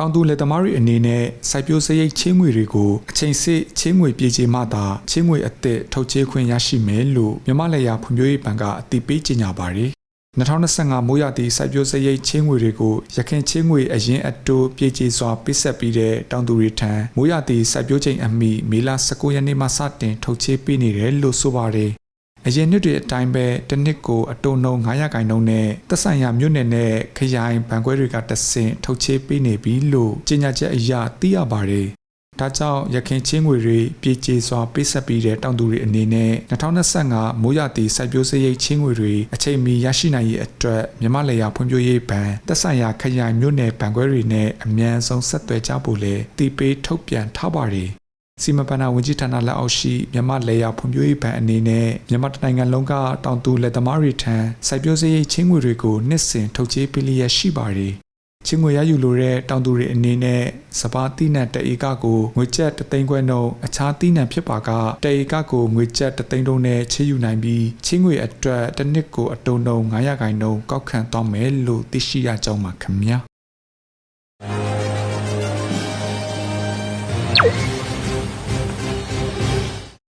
တောင်သူလယ်သမားတွေအနေနဲ့စိုက်ပျိုးစရိတ်ချင်းငွေတွေကိုအချိန်စစ်ချင်းငွေပြည်ချေမှသာချင်းငွေအသစ်ထုတ်ချေခွင့်ရရှိမယ်လို့မြမလယ်ယာဖွံ့ဖြိုးရေးဘဏ်ကအတည်ပြုကြေညာပါတယ်2025မိုးရသည့်စိုက်ပျိုးစရိတ်ချင်းငွေတွေကိုရခိုင်ချင်းငွေအရင်အတိုးပြည်ချေစွာပိတ်ဆက်ပြီးတဲ့တောင်သူတွေထံမိုးရသည့်စိုက်ပျိုးချိန်အမိမေလ19ရက်နေ့မှစတင်ထုတ်ချေပေးနေတယ်လို့ဆိုပါတယ် အရင်နှစ်တွေအတိုင်းပဲတစ်နှစ်ကိုအတုံနှုံ900ခိုင်နှုန်းနဲ့သက်ဆိုင်ရာမြို့နယ်နဲ့ခရိုင်ဘဏ်ခွဲတွေကတဆင့်ထုတ်ချေပေးနေပြီလို့ကြေညာချက်အရသိရပါတယ်။ဒါကြောင့်ရခင်ချင်းငွေတွေပြည်ကျေစွာပေးဆက်ပြီးတဲ့တောင်သူတွေအနေနဲ့2025မိုးရသည့်စိုက်ပျိုးစရိတ်ချင်းငွေတွေအချိန်မီရရှိနိုင်ရေးအတွက်မြမလယ်ယာဖွံ့ဖြိုးရေးဘဏ်သက်ဆိုင်ရာခရိုင်မြို့နယ်ဘဏ်ခွဲတွေနဲ့အမြန်ဆုံးဆက်သွယ်ကြဖို့လည်းတည်ပေးထုတ်ပြန်ထားပါတယ်။ စီမံဘဏ္ဍာဝန်ကြီးဌာနလက်အောက်ရှိမြန်မာလေယာဖွံ့ဖြိုးရေးဘဏ်အနေနဲ့မြန်မာတိုင်းနိုင်ငံလုံးကတောင်သူလက်သမားတွေထံစိုက်ပျိုးစရိတ်ချင်းငွေတွေကိုနှစ်စဉ်ထုတ်ချေးပေးလျက်ရှိပါတယ်။ချင်းငွေရယူလိုတဲ့တောင်သူတွေအနေနဲ့စပါးတိနံတဧကကိုငွေကျပ်3သိန်းခွဲနှုန်းအခြားတိနံဖြစ်ပါကတဧကကိုငွေကျပ်3သိန်းတုံးနဲ့ချေးယူနိုင်ပြီးချင်းငွေအတွက်တစ်နှစ်ကိုအတုံးနှုန်း900ခိုင်နှုန်းကောက်ခံသွားမယ်လို့သိရှိရကြောင်းပါခင်ဗျာ။